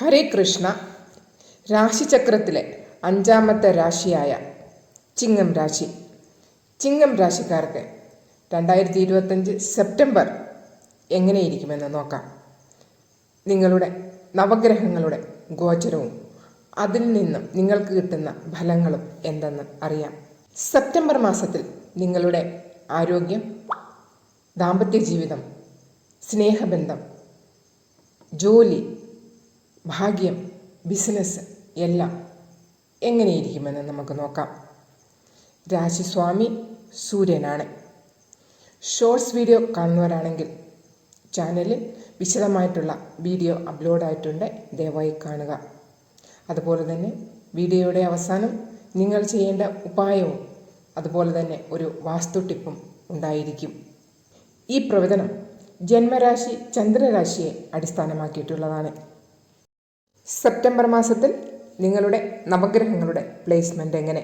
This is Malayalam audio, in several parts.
ഹരേ കൃഷ്ണ. രാശിചക്രത്തിലെ അഞ്ചാമത്തെ രാശിയായ ചിങ്ങം രാശി. ചിങ്ങം രാശിക്കാർക്ക് രണ്ടായിരത്തി ഇരുപത്തഞ്ച് സെപ്റ്റംബർ എങ്ങനെയിരിക്കുമെന്ന് നോക്കാം. നിങ്ങളുടെ നവഗ്രഹങ്ങളുടെ ഗോചരവും അതിൽ നിന്നും നിങ്ങൾക്ക് കിട്ടുന്ന ഫലങ്ങളും എന്തെന്ന് അറിയാം. സെപ്റ്റംബർ മാസത്തിൽ നിങ്ങളുടെ ആരോഗ്യം ദാമ്പത്യ ജീവിതം സ്നേഹബന്ധം ജോലി ഭാഗ്യം ബിസിനസ് എല്ലാം എങ്ങനെയിരിക്കുമെന്ന് നമുക്ക് നോക്കാം. രാശിസ്വാമി സൂര്യനാണ്. ഷോർട്സ് വീഡിയോ കാണുന്നവരാണെങ്കിൽ ചാനലിൽ വിശദമായിട്ടുള്ള വീഡിയോ അപ്ലോഡ് ആയിട്ടുണ്ട്. ദയവായി കാണുക. അതുപോലെ തന്നെ വീഡിയോയുടെ അവസാനം നിങ്ങൾ ചെയ്യേണ്ട ഉപായവും അതുപോലെ തന്നെ ഒരു വാസ്തു ടിപ്പും ഉണ്ടായിരിക്കും. ഈ പ്രവചനം ജന്മരാശി ചന്ദ്രരാശിയെ അടിസ്ഥാനമാക്കിയിട്ടുള്ളതാണ്. സെപ്റ്റംബർ മാസത്തിൽ നിങ്ങളുടെ നവഗ്രഹങ്ങളുടെ പ്ലേസ്മെന്റ് എങ്ങനെ?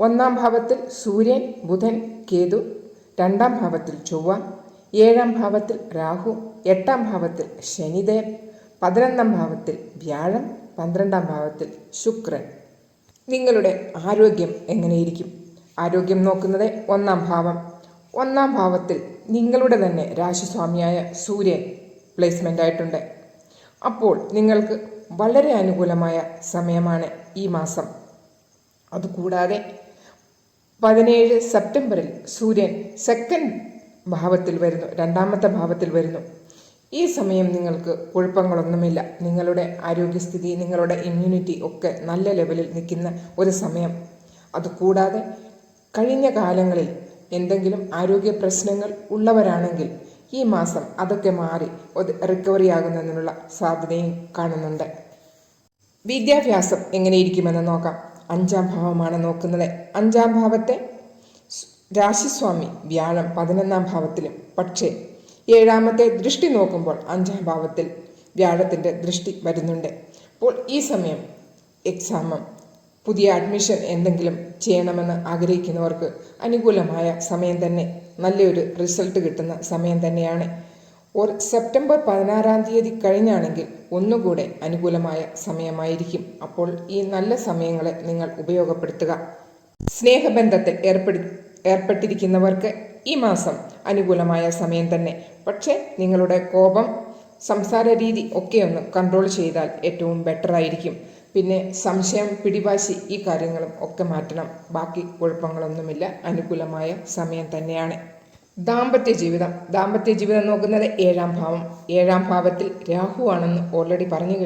ഒന്നാം ഭാവത്തിൽ സൂര്യൻ ബുധൻ കേതു രണ്ടാം ഭാവത്തിൽ ചൊവ്വ ഏഴാം ഭാവത്തിൽ രാഹു എട്ടാം ഭാവത്തിൽ ശനിദേവ് പതിനൊന്നാം ഭാവത്തിൽ വ്യാഴം പന്ത്രണ്ടാം ഭാവത്തിൽ ശുക്രൻ. നിങ്ങളുടെ ആരോഗ്യം എങ്ങനെയിരിക്കും? ആരോഗ്യം നോക്കുന്നത് ഒന്നാം ഭാവം. ഒന്നാം ഭാവത്തിൽ നിങ്ങളുടെ തന്നെ രാശിസ്വാമിയായ സൂര്യൻ പ്ലേസ്മെന്റ് ആയിട്ടുണ്ട്. അപ്പോൾ നിങ്ങൾക്ക് വളരെ അനുകൂലമായ സമയമാണ് ഈ മാസം. അതുകൂടാതെ പതിനേഴ് സെപ്റ്റംബറിൽ സൂര്യൻ സെക്കൻഡ് ഭാവത്തിൽ വരുന്നു രണ്ടാമത്തെ ഭാവത്തിൽ വരുന്നു. ഈ സമയം നിങ്ങൾക്ക് കുഴപ്പങ്ങളൊന്നുമില്ല. നിങ്ങളുടെ ആരോഗ്യസ്ഥിതി നിങ്ങളുടെ ഇമ്മ്യൂണിറ്റി ഒക്കെ നല്ല ലെവലിൽ നിൽക്കുന്ന ഒരു സമയം. അതുകൂടാതെ കഴിഞ്ഞ കാലങ്ങളിൽ എന്തെങ്കിലും ആരോഗ്യ പ്രശ്നങ്ങൾ ഉള്ളവരാണെങ്കിൽ ഈ മാസം അതൊക്കെ മാറി റിക്കവറി ആകുന്നതിനുള്ള സാധ്യതയും കാണുന്നുണ്ട്. വിദ്യാഭ്യാസം എങ്ങനെയിരിക്കുമെന്ന് നോക്കാം. അഞ്ചാം ഭാവമാണ് നോക്കുന്നത്. അഞ്ചാം ഭാവത്തെ രാശിസ്വാമി വ്യാഴം പതിനൊന്നാം ഭാവത്തിലും. പക്ഷേ ഏഴാമത്തെ ദൃഷ്ടി നോക്കുമ്പോൾ അഞ്ചാം ഭാവത്തിൽ വ്യാഴത്തിന്റെ ദൃഷ്ടി വരുന്നുണ്ട്. അപ്പോൾ ഈ സമയം എക്സാമും പുതിയ അഡ്മിഷൻ എന്തെങ്കിലും ചെയ്യണമെന്ന് ആഗ്രഹിക്കുന്നവർക്ക് അനുകൂലമായ സമയം തന്നെ നല്ലൊരു റിസൾട്ട് കിട്ടുന്ന സമയം തന്നെയാണ്. ഓർ സെപ്റ്റംബർ പതിനാറാം തീയതി കഴിഞ്ഞാണെങ്കിൽ ഒന്നുകൂടെ അനുകൂലമായ സമയമായിരിക്കും. അപ്പോൾ ഈ നല്ല സമയങ്ങളെ നിങ്ങൾ ഉപയോഗപ്പെടുത്തുക. സ്നേഹബന്ധത്തിൽ ഏർപ്പെടു ഏർപ്പെട്ടിരിക്കുന്നവർക്ക് ഈ മാസം അനുകൂലമായ സമയം തന്നെ. പക്ഷേ നിങ്ങളുടെ കോപം സംസാര രീതി ഒക്കെ ഒന്ന് കൺട്രോൾ ചെയ്താൽ ഏറ്റവും ബെറ്റർ ആയിരിക്കും. പിന്നെ സംശയം പിടിവാശി ഈ കാര്യങ്ങളും ഒക്കെ മാറ്റണം. ബാക്കി കുഴപ്പങ്ങളൊന്നുമില്ല. അനുകൂലമായ സമയം തന്നെയാണ്. ദാമ്പത്യ ജീവിതം. ദാമ്പത്യ ജീവിതം നോക്കുന്നത് ഏഴാം ഭാവം. ഏഴാം ഭാവത്തിൽ രാഹു ആണെന്ന് ഓൾറെഡി പറഞ്ഞു കഴിഞ്ഞു.